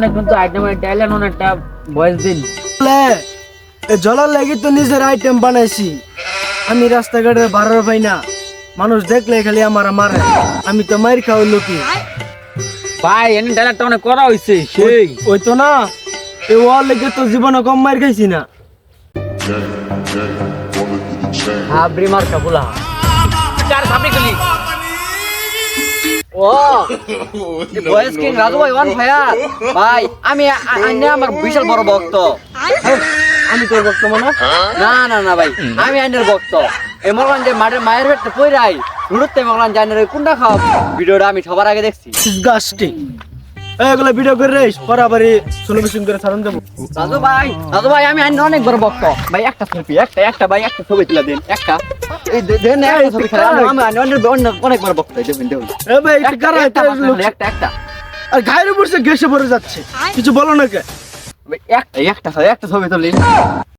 অনেক কিন্তু item Thailand অনেকটা বয়স দিন এ জলার লাগি তো নিজের আইটেম বানাইছি। আমি রাস্তাঘাটে বাড়ার পাই না। মানুষ দেখলে খালি আমার মারে। আমি তো মার খাওয়াই লোকি ভাই এনে ডাইলেক্টটা অনেক করা হইছে সেই। ওই তো না এ ওয়ার লেগে তো জীবনে কম মার খাইছি না। হাবরি মার্কা বুলা ও। বয়েস কিং? রাজু ভাই ওয়ান ফায়ার। ভাই আমি আন্য আমার বিশাল বড় ভক্ত। আমি তোর মনে? না না না ভাই আমি আইনের ভক্ত। এমন যে মাঠের মায়ের পেটটা পইরাই। রুড়ুতে মগলান জানের কোনটা খাও ভিডিওটা আমি সবার আগে দেখছি। ডিসগাস্টিং এগুলো ভিডিও করে রে বরাবরই ষোলো মিশন করে সারণ দেবো। রাজু ভাই রাজু ভাই আমি আইনের অনেক বড় ভক্ত। ভাই একটা সেলফি একটা একটা ভাই একটা ছবি তুলে দিন একটা। এই দেন না, ছবি খেলা আমি আমি অনেক অনেক বড় ভক্ত এই দেখুন দেখুন এ ভাই একটা- আর ঘায়ের উপর সে পড়ে যাচ্ছে। কিছু বলো না কে? একটা একটা একটা ছবি তুলি